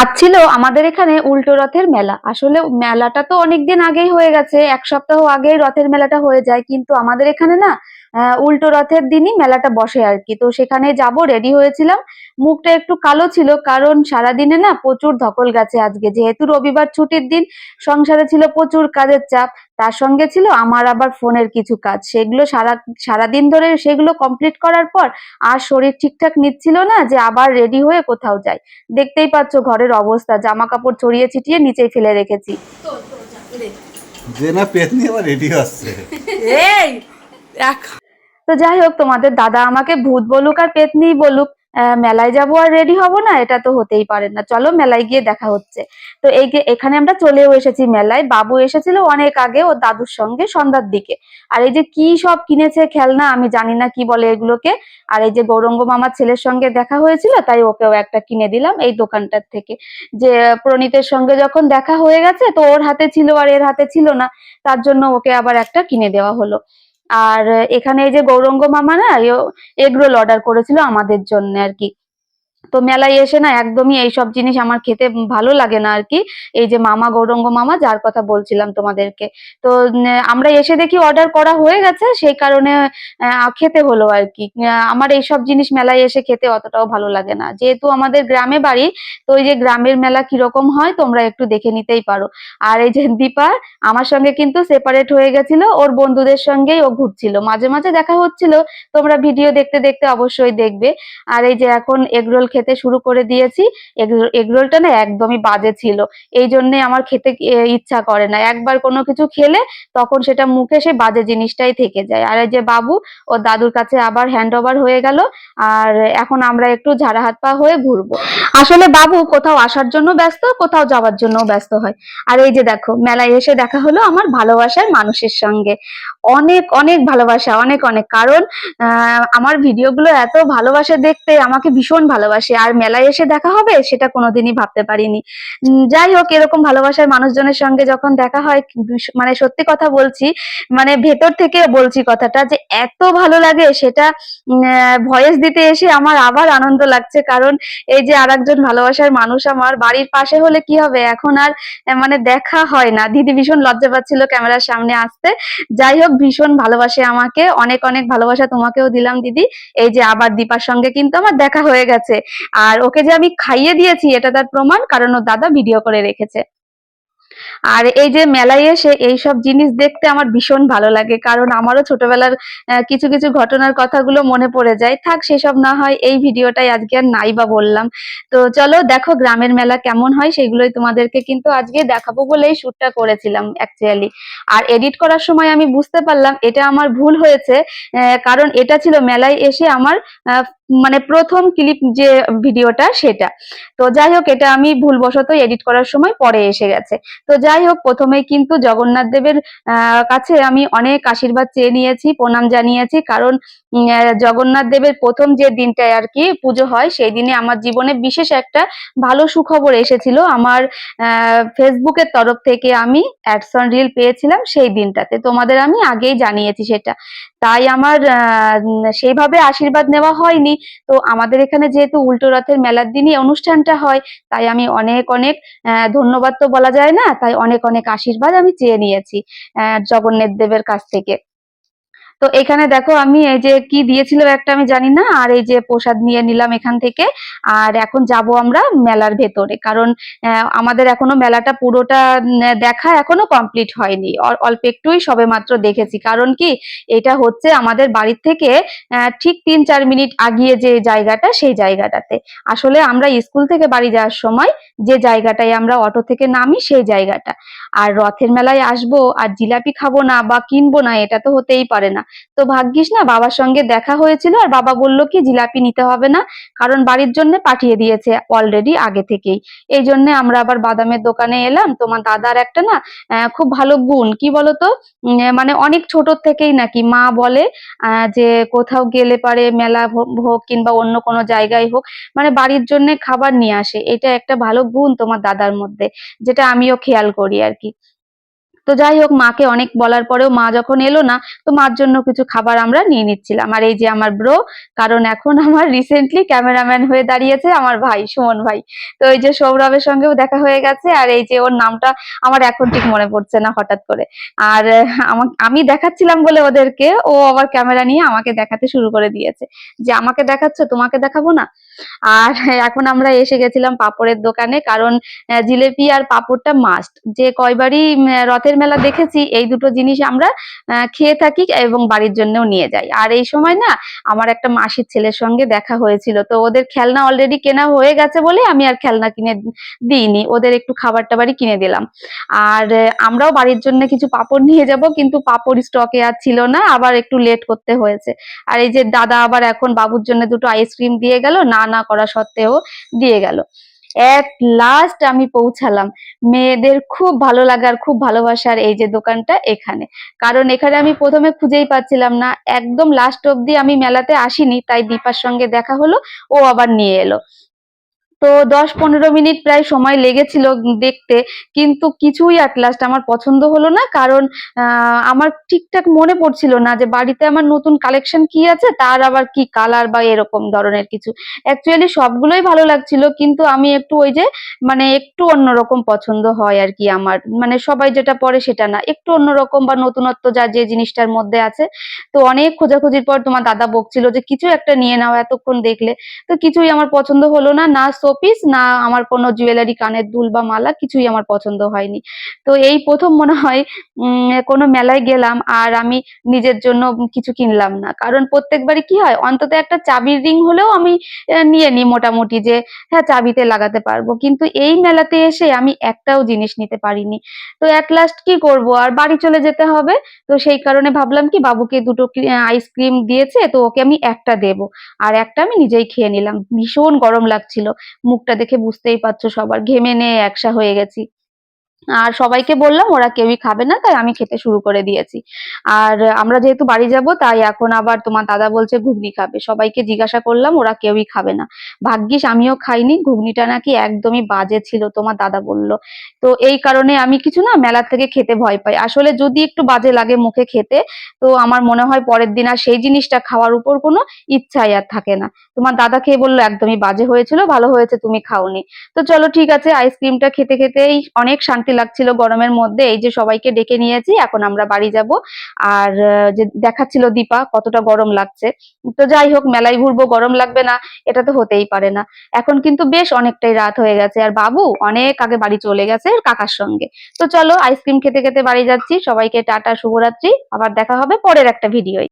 আজ ছিল আমাদের এখানে উল্টো রথের মেলা। আসলে মেলাটা তো অনেকদিন আগেই হয়ে গেছে, এক সপ্তাহ আগেই রথের মেলাটা হয়ে যায়, কিন্তু আমাদের এখানে না উল্টো রথের দিনই মেলাটা বসে আর কি। তো সেখানে যাব রেডি হয়েছিলাম। মুখটা একটু কালো ছিল কারণ সারাদিনে না প্রচুর ধকল গেছে আজকে। যেহেতু রবিবার ছুটির দিন সংসারে ছিল প্রচুর কাজের চাপ তার সঙ্গে ছিল আমার আবার ফোনের কিছু কাজ। সেগুলো সারা সারাদিন ধরে সেগুলো কমপ্লিট করার পর আর শরীর ঠিকঠাক নিচ্ছিল না যে আবার রেডি হয়ে কোথাও যাই। দেখতেই পাচ্ছ ঘরের অবস্থা জামা কাপড় ছড়িয়ে ছিটিয়ে নিচেই ফেলে রেখেছি। যে না। পেতনি আবার রেডি হচ্ছে। এই তো যাই হোক, তোমাদের দাদা আমাকে ভূত বলুক আর পেতনি বলুক মেলায় যাব আর রেডি হব না, এটা তো হতেই পারে না। চলো মেলায় গিয়ে দেখা হচ্ছে। তো এই এখানে আমরা চলেও এসেছি মেলায়, বাবু এসেছিল অনেক আগে ও দাদুর সঙ্গে সন্ধ্যার দিকে। আর এই যে কি সব কিনেছে খেলনা, আমি জানি না কি বলে এগুলোকে। আর এই যে গৌরঙ্গ মামার ছেলের সঙ্গে দেখা হয়েছিল, তাই ওকেও একটা কিনে দিলাম এই দোকানটার থেকে। যে প্রণীতের সঙ্গে যখন দেখা হয়ে গেছে, তো ওর হাতে ছিল আর এর হাতে ছিল না, তার জন্য ওকে আবার একটা কিনে দেওয়া হলো। আর এখানে এই যে গৌরঙ্গ মামা না এগরোল অর্ডার করেছিল আমাদের জন্য আর কি। তো মেলায় এসে না একদমই এইসব জিনিস আমার খেতে ভালো লাগে না আর কি। এই যে মামা, গৌরঙ্গ মামা, যার কথা বলছিলাম তোমাদেরকে। তো আমরা এসে দেখি অর্ডার করা হয়ে গেছে, সেই কারণে খেতে হলো আর কি। আমার এইসব জিনিস মেলায় এসে খেতে অতটাও ভালো লাগে না। যেহেতু আমাদের গ্রামে বাড়ি, তো ওই যে গ্রামের মেলা কীরকম হয়, তোমরা একটু দেখে নিতেই পারো। আর এই যে দীপা, আমার সঙ্গে কিন্তু সেপারেট হয়ে গেছিল, ওর বন্ধুদের সঙ্গেই ও ঘুরছিল। মাঝে মাঝে দেখা হচ্ছিল, তোমরা ভিডিও দেখতে দেখতে অবশ্যই দেখবে। আর এই যে এখন এগরোল খেতে শুরু করে দিয়েছি। এগরোলটা না একদমই বাজে ছিল। এই জন্যে আমার খেতে ইচ্ছা করে না। একবার কোনো কিছু খেলে তখন সেটা মুখে সে বাজে জিনিসটাই থেকে যায়। আর এই যে বাবু ও দাদুর কাছে আবার হ্যান্ড ওভার হয়ে গেল। আর এখন আমরা একটু ঝাড়া হাত পা হয়ে ঘুরবো। আসলে বাবু কোথাও আসার জন্য ব্যস্ত, কোথাও যাওয়ার জন্য ব্যস্ত হয়। আর এই যে দেখো, মেলায় এসে দেখা হলো আমার ভালোবাসার মানুষের সঙ্গে। অনেক অনেক ভালোবাসা, অনেক অনেক। কারণ আমার ভিডিওগুলো এত ভালোবাসে দেখতে, আমাকে ভীষণ ভালোবাসে। আর মেলায় এসে দেখা হবে সেটা কোনোদিনই ভাবতে পারিনি। যাই হোক, এরকম ভালোবাসার মানুষজনের সঙ্গে যখন দেখা হয় মানে সত্যি কথা বলছি মানে ভেতর থেকে বলছি কথাটা যে এত ভালো লাগে সেটা ভয়েস দিতে এসে আমার আবার আনন্দ লাগছে। কারণ এই যে আর একজন ভালোবাসার মানুষ আমার, বাড়ির পাশে হলে কি হবে? এখন আর মানে দেখা হয় না। দিদি ভীষণ লজ্জা পাচ্ছিল ক্যামেরার সামনে আসতে। যাই হোক, ভীষণ ভালোবাসে আমাকে। অনেক অনেক ভালোবাসা তোমাকেও দিলাম, দিদি। এই যে আবার দীপার সঙ্গে কিন্তু আমার দেখা হয়ে গেছে। আর ওকে যে আমি খাইয়ে দিয়েছি, এটা তার প্রমাণ, কারণ ওর দাদা ভিডিও করে রেখেছে। আর এই যে মেলায় এসে এইসব জিনিস দেখতে আমার ভীষণ ভালো লাগে, কারণ আমারও ছোটবেলার কিছু কিছু ঘটনার কথাগুলো মনে পড়ে যায়। থাক, সেসব না হয়, এই ভিডিওটাই আজকে আর নাই বা বললাম। তো চলো, দেখো গ্রামের মেলা কেমন হয়, সেগুলোই তোমাদেরকে কিন্তু আজকে দেখাবো বলেই শ্যুটটা করেছিলাম অ্যাকচুয়ালি আর এডিট করার সময় আমি বুঝতে পারলাম, এটা আমার ভুল হয়েছে কারণ এটা ছিল মেলায় এসে আমার মানে প্রথম ক্লিপ যে ভিডিওটা সেটা। তো যাই হোক, এটা আমি ভুলবশত এডিট করার সময় পরে এসে গেছে। তো যাই হোক, প্রথমেই কিন্তু জগন্নাথ দেবের কাছে আমি অনেক আশীর্বাদ চেয়ে নিয়েছি, প্রণাম জানিয়েছি। কারণ জগন্নাথ দেবের প্রথম যে দিনটায় আর কি পুজো হয়, সেই দিনে আমার জীবনে বিশেষ একটা ভালো সুখবর এসেছিল। আমার ফেসবুকের তরফ থেকে আমি অ্যাডসন রিল পেয়েছিলাম সেই দিনটাতে। তোমাদের আমি আগেই জানিয়েছি সেটা। তাই আমার সেইভাবে আশীর্বাদ নেওয়া হয়নি। তো আমাদের এখানে যেহেতু উল্টো রথের মেলার দিনই অনুষ্ঠানটা হয়, তাই আমি অনেক অনেক ধন্যবাদ তো বলা যায় না, তাই অনেক অনেক আশীর্বাদ আমি চেয়ে নিয়েছি জগন্নাথ দেবের কাছ থেকে। তো এখানে দেখো আমি এই যে কি দিয়েছিল একটা আমি জানি না, আর এই যে প্রসাদ নিয়ে নিলাম এখান থেকে। আর এখন যাব আমরা মেলার ভেতরে, কারণ আমাদের এখনও মেলাটা পুরোটা দেখা এখনও কমপ্লিট হয়নি। অল্প একটুই সবে মাত্র দেখেছি। কারণ কি, এটা হচ্ছে আমাদের বাড়ির থেকে ঠিক তিন চার মিনিট আগিয়ে যে জায়গাটা, সেই জায়গাটাতে। আসলে আমরা স্কুল থেকে বাড়ি যাওয়ার সময় যে জায়গাটায় আমরা অটো থেকে নামি, সেই জায়গাটা। আর রথের মেলায় আসব আর জিলাপি খাব না বা কিনবো না, এটা তো হতেই পারে না। তো ভাগ্যিস না, বাবার সঙ্গে দেখা হয়েছিল আর বাবা বলল কি, জিলাপি নিতে হবে না, কারণ বাড়ির জন্য পাঠিয়ে দিয়েছে অলরেডি আগে থেকেই। এই জন্য আমরা আবার বাদামের দোকানে এলাম, তোমার দাদার একটা না খুব ভালো গুণ, কি বলতো? মানে অনেক ছোট থেকেই নাকি মা বলে যে কোথাও গেলে পারে মেলা হোক কিংবা অন্য কোনো জায়গায় হোক মানে বাড়ির জন্য খাবার নিয়ে আসে, এটা একটা ভালো গুণ তোমার দাদার মধ্যে, যেটা আমিও খেয়াল করি আর কি তো যাই হোক মাকে অনেক বলার পরেও মা যখন এলো না তো মার জন্য কিছু খাবার আমরা নিয়ে নিচ্ছিলাম। আর এই যে আমার ব্রো কারণ এখন আমার রিসেন্টলি ক্যামেরাম্যান হয়ে দাঁড়িয়েছে আমার ভাই সুমন ভাই। তো এই যে সৌরভের সঙ্গেও দেখা হয়ে গেছে আর এই যে ওর নামটা আমার এখন ঠিক মনে পড়ছে না হঠাৎ করে। আর আমা- দেখাচ্ছিলাম বলে ওদেরকে ও আবার ক্যামেরা নিয়ে আমাকে দেখাতে শুরু করে দিয়েছে। যে আমাকে দেখাচ্ছ তোমাকে দেখাবো না? আর এখন আমরা এসে গেছিলাম পাপড়ের দোকানে কারণ জিলেপি আর পাপড়টা মাস্ট যে কয়বারই উম, রথের মেলা দেখেছি, এই দুটো জিনিস আমরা খেয়ে থাকি এবং বাড়ির জন্যও নিয়ে যাই। আর এই সময় না, আমার একটা মাসির ছেলের সঙ্গে দেখা হয়েছিল, তো ওদের খেলনা অলরেডি কেনা হয়ে গেছে বলে আমি আর খেলনা কিনে দিইনি, ওদের একটু খাবার টাবারই কিনে দিলাম। আর আমরাও বাড়ির জন্য কিছু পাপড় নিয়ে যাব, কিন্তু পাপড় স্টকে আর ছিল না, আবার একটু লেট করতে হয়েছে। আর এই যে দাদা আবার এখন বাবুর জন্য দুটো আইসক্রিম দিয়ে গেল, না না করা সত্ত্বেও দিয়ে গেল। এট লাস্ট আমি পৌঁছালাম। মেয়েদের খুব ভালো লাগার, খুব ভালোবাসার এই যে দোকানটা এখানে। কারণ এখানে আমি প্রথমে খুঁজেই পাচ্ছিলাম না। একদম লাস্ট অব্দি আমি মেলাতে আসিনি, তাই দীপার সঙ্গে দেখা হলো, ও আবার নিয়ে এলো। তো দশ পনেরো মিনিট প্রায় সময় লেগেছিল দেখতে, কিন্তু কিছুই অ্যাট লাস্ট আমার পছন্দ হলো না, কারণ আমার ঠিকঠাক মনে পড়ছিল না যে বাড়িতে আমার নতুন কালেকশন কি আছে, তার আবার কি কালার বা এরকম ধরনের কিছু। অ্যাকচুয়ালি সবগুলোই ভালো লাগছিল, কিন্তু আমি একটু ওই যে মানে একটু অন্যরকম পছন্দ হয় আর কি আমার। মানে সবাই যেটা পরে সেটা না, একটু অন্যরকম বা নতুনত্ব যা, যে জিনিসটার মধ্যে আছে। তো অনেক খোঁজাখুঁজির পর তোমার দাদা বকছিল যে কিছু একটা নিয়ে নাও এতক্ষণ দেখলে। তো কিছুই আমার পছন্দ হলো না না শোপিস না আমার কোনো জুয়েলারি কানের দুল বা মালা কিছুই আমার পছন্দ হয়নি। তো এই প্রথম মনে হয় কোনো মেলায় গেলাম আর আমি নিজের জন্য কিছু কিনলাম না। কারণ প্রত্যেকবারই কি হয়, অন্তত একটা চাবির রিং হলেও আমি নিয়ে নিই মোটামুটি যে হ্যাঁ চাবিতে লাগাতে পারব। কিন্তু এই মেলাতে এসে আমি একটাও জিনিস নিতে পারিনি। তো অ্যাট লাস্ট কি করব? আর বাড়ি চলে যেতে হবে। তো সেই কারণে ভাবলাম কি, বাবুকে দুটো আইসক্রিম দিয়েছে, তো ওকে আমি একটা দেব। আর একটা আমি নিজেই খেয়ে নিলাম। ভীষণ গরম লাগছিল। মুখটা দেখে বুঝতেই পারছ সবার। ঘেমে নিয়ে একসা হয়ে গেছি। আর সবাইকে বললাম, ওরা কেউই খাবে না, তাই আমি খেতে শুরু করে দিয়েছি। আর আমরা যেহেতু বাড়ি যাব, তাই এখন আবার তোমার দাদা বলছে ঘুগনি খাবে। সবাইকে জিজ্ঞাসা করলাম, ওরা কেউই খাবে না। ভাগ্যিস আমিও খাইনি, ঘুগনিটা নাকি একদমই বাজে ছিল, তোমার দাদা বলল। তো এই কারণে আমি কিছু না, মেলা থেকে খেতে ভয় পাই। আসলে যদি একটু বাজে লাগে মুখে খেতে, তো আমার মনে হয় পরের দিন আর সেই জিনিসটা খাওয়ার উপর কোনো ইচ্ছাই আর থাকে না। তোমার দাদা খেয়ে বলল, একদমই বাজে হয়েছিল, ভালো হয়েছে, তুমি খাওনি। তো চলো, ঠিক আছে, আইসক্রিমটা খেতে খেতেই অনেক শান্তি লাগছিল গরমের মধ্যে, এই যে সবাইকে ডেকে নিয়েছি, এখন আমরা বাড়ি যাব। আর যে দেখাচ্ছিল দীপা, কতটা গরম লাগছে। তো যাই হোক, মেলায় ঘুরবো, গরম লাগবে না, এটা তো হতেই পারে না। এখন কিন্তু বেশ অনেকটাই রাত হয়ে গেছে, আর বাবু অনেক আগে বাড়ি চলে গেছে কাকার সঙ্গে। তো চলো, আইসক্রিম খেতে খেতে বাড়ি যাচ্ছি। সবাইকে টাটা, শুভরাত্রি। আবার দেখা হবে পরের একটা ভিডিও